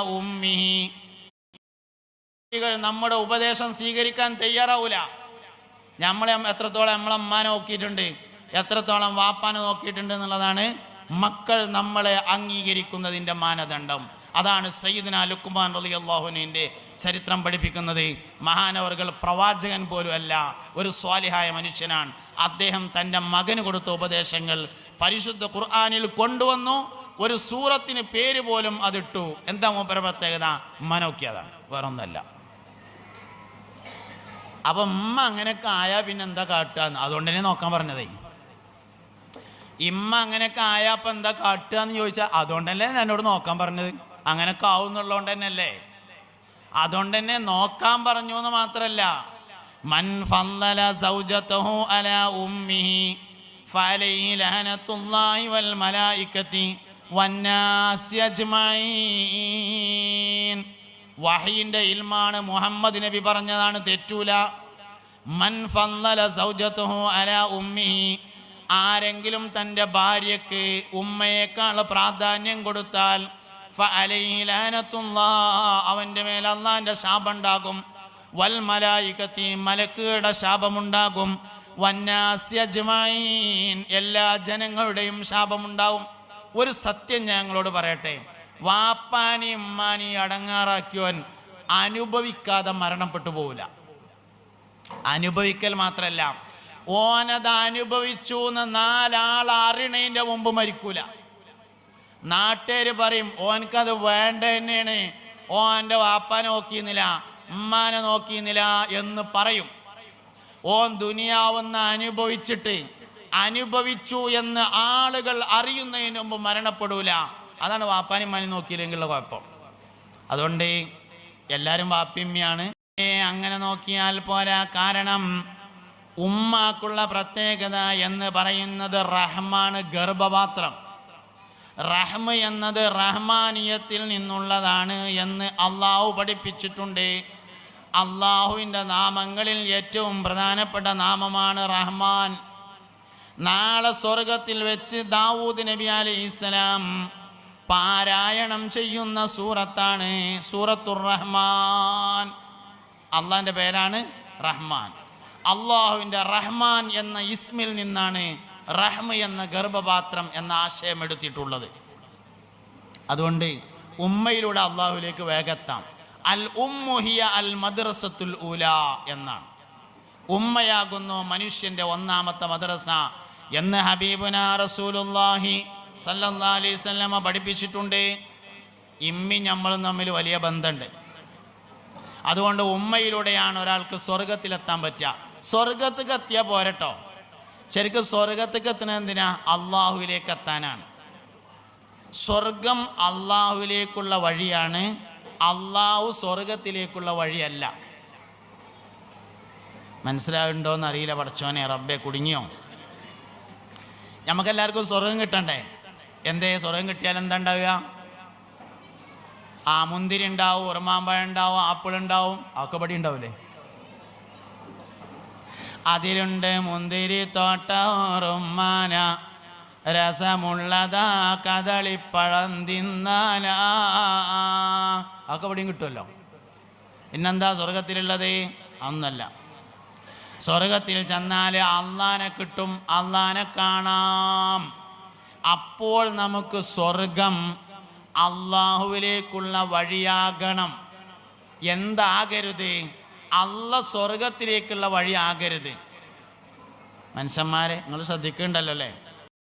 ഉമ്മിഹി കുട്ടികൾ നമ്മുടെ ഉപദേശം സ്വീകരിക്കാൻ തയ്യാറാവൂല. നമ്മളെ എത്രത്തോളം നമ്മളെ അമ്മാനെ നോക്കിയിട്ടുണ്ട് എത്രത്തോളം വാപ്പാനെ നോക്കിയിട്ടുണ്ട് എന്നുള്ളതാണ് മക്കൾ നമ്മളെ അംഗീകരിക്കുന്നതിന്റെ മാനദണ്ഡം. അതാണ് സയ്യിദ്ന ലുക്കുമാൻ റലി അള്ളാഹുനീന്റെ ചരിത്രം പഠിപ്പിക്കുന്നത്. മഹാനവറുകൾ പ്രവാചകൻ പോലും അല്ല ഒരു സ്വാലിഹായ മനുഷ്യനാണ്. അദ്ദേഹം തന്റെ മകന് കൊടുത്ത ഉപദേശങ്ങൾ പരിശുദ്ധ ഖുർആാനിൽ കൊണ്ടുവന്നു. ഒരു സൂറത്തിന് പേര് പോലും അതിട്ടു. എന്താ മൂപ്പര പ്രത്യേകത? മനോക്കിയതാണ് വേറൊന്നല്ല. അപ്പം ഉമ്മ അങ്ങനെയൊക്കെ ആയാൽ പിന്നെ എന്താ കാട്ടുക അതുകൊണ്ട് തന്നെ നോക്കാൻ പറഞ്ഞതേ. ഇമ്മ അങ്ങനെയൊക്കെ ആയാൽ അപ്പം എന്താ കാട്ടുക എന്ന് ചോദിച്ചാൽ അതുകൊണ്ടല്ലേ എന്നോട് നോക്കാൻ പറഞ്ഞത്. അങ്ങനെയൊക്കെ ആവും എന്നുള്ളതുകൊണ്ട് തന്നെ അല്ലേ അതുകൊണ്ട് തന്നെ നോക്കാൻ പറഞ്ഞു എന്ന് മാത്രമല്ല മൻ അല ഉമ്മിഹി ഫലൈ ലഹനത്തുല്ലാഹി വൽ മലായികത്തി വഹയിന്റെ ഇൽമാണ് മുഹമ്മദ് നബി പറഞ്ഞതാണ് തെറ്റൂല. മൻ അല ഉമ്മിഹി. ആരെങ്കിലും തന്റെ ഭാര്യയ്ക്ക് ഉമ്മയേക്കാൾ പ്രാധാന്യം കൊടുത്താൽ അവന്റെ മേൽ അള്ളാന്റെ ശാപമുണ്ടാകും. വൽ മലായികത്തി മലക്കുകളുടെ ശാപമുണ്ടാകും. വന്നാസ്യജ്മൈൻ എല്ലാ ജനങ്ങളുടെയും ശാപമുണ്ടാവും. ഒരു സത്യം ഞങ്ങളോട് പറയട്ടെ. വാപ്പാനി ഉമ്മാനി അടങ്ങാറാക്കിയവൻ അനുഭവിക്കാതെ മരണപ്പെട്ടു പോവില്ല. അനുഭവിക്കൽ മാത്രല്ല. ഓനത് അനുഭവിച്ചു എന്ന് നാലാൾ അറിയണതിന്റെ മുമ്പ് മരിക്കൂല. നാട്ടുകാര് പറയും ഓനക്കത് വേണ്ട തന്നെയാണ്. ഓന്റെ വാപ്പ നോക്കിയിരുന്നില്ല ഉമ്മാനെ നോക്കിയിരുന്നില്ല എന്ന് പറയും. ഓൻ ദുനിയാവുന്ന അനുഭവിച്ചിട്ട് അനുഭവിച്ചു എന്ന് ആളുകൾ അറിയുന്നതിന് മുമ്പ് മരണപ്പെടൂല. അതാണ് വാപ്പാനും മനി നോക്കിയില്ലെങ്കിലുള്ള കുഴപ്പം. അതുകൊണ്ട് എല്ലാവരും വാപ്പിമ്മയാണ് അങ്ങനെ നോക്കിയാൽ പോരാ. കാരണം ഉമ്മാക്കുള്ള പ്രത്യേകത എന്ന് പറയുന്നത് റഹ്മാണ് ഗർഭപാത്രം. റഹ്മ എന്നത് റഹ്മാനിയത്തിൽ നിന്നുള്ളതാണ് എന്ന് അള്ളാഹു പഠിപ്പിച്ചിട്ടുണ്ട്. അള്ളാഹുവിന്റെ നാമങ്ങളിൽ ഏറ്റവും പ്രധാനപ്പെട്ട നാമമാണ് റഹ്മാൻ. നാളെ സ്വർഗത്തിൽ വെച്ച് ദാവൂദ് നബി അലൈഹി ഇസ്ലാം പാരായണം ചെയ്യുന്ന സൂറത്താണ് സൂറത്തുർ റഹ്മാൻ. അള്ളാഹിന്റെ പേരാണ് റഹ്മാൻ. അള്ളാഹുവിന്റെ റഹ്മാൻ എന്ന ഇസ്മിൽ നിന്നാണ് റഹ്മ എന്ന ഗർഭപാത്രം എന്ന ആശയം എടുത്തിട്ടുള്ളത്. അതുകൊണ്ട് ഉമ്മയിലൂടെ അള്ളാഹുലേക്ക് വേഗത്താം അൽ ഉമ്മുഹിയ അൽ മദ്രസത്തുൽ ഉല എന്നാണ്. ഉമ്മയാകുന്നു മനുഷ്യന്റെ ഒന്നാമത്തെ മദ്രസ. എന്ന് ഹബീബുന റസൂലുല്ലാഹി സല്ലാ അലൈഹി വസല്ലമ പഠിപ്പിച്ചിട്ടുണ്ട്. ഇമ്മി നമ്മളും തമ്മിൽ വലിയ ബന്ധമുണ്ട് അതുകൊണ്ട് ഉമ്മയിലൂടെയാണ് ഒരാൾക്ക് സ്വർഗത്തിലെത്താൻ പറ്റുക. സ്വർഗത്തേക്ക് എത്തിയാൽ പോരട്ടോ. ശരിക്കും സ്വർഗത്തേക്ക് എത്തുന്നത് എന്തിനാ? അള്ളാഹുവിലേക്ക് എത്താനാണ്. സ്വർഗം അള്ളാഹുവിലേക്കുള്ള വഴിയാണ്. അള്ളാഹു സ്വർഗത്തിലേക്കുള്ള വഴിയല്ല. മനസ്സിലാവുണ്ടോന്ന് അറിയില്ല പടച്ചോനെ റബ്ബെ കുടുങ്ങിയോ? നമുക്കെല്ലാവർക്കും സ്വർഗം കിട്ടണ്ടേ? എന്തേ സ്വർഗം കിട്ടിയാൽ എന്താ ഉണ്ടാവുക ആ മുന്തിരി ഉണ്ടാവും ഉറുമാമ്പഴം ഉണ്ടാവും ആപ്പിൾ ഉണ്ടാവും ഒക്കെ പടി ഉണ്ടാവില്ലേ അതിലുണ്ട് മുന്തിരി തോട്ട ഉറുമാന രസമുള്ളതാ കദളിപ്പഴം തിന്നാന. ഒക്കെ പടിയും കിട്ടുമല്ലോ. പിന്നെന്താ സ്വർഗത്തിലുള്ളത്? അതൊന്നല്ല സ്വർഗത്തിൽ ചെന്നാൽ അള്ളാനെ കിട്ടും അള്ളാനെ കാണാം. അപ്പോൾ നമുക്ക് സ്വർഗം അള്ളാഹുവിലേക്കുള്ള വഴിയാകണം. എന്താകരുത്? അള്ള സ്വർഗത്തിലേക്കുള്ള വഴിയാകരുത്. മനുഷ്യന്മാരെ നിങ്ങൾ ശ്രദ്ധിക്കുന്നുണ്ടല്ലോ അല്ലേ?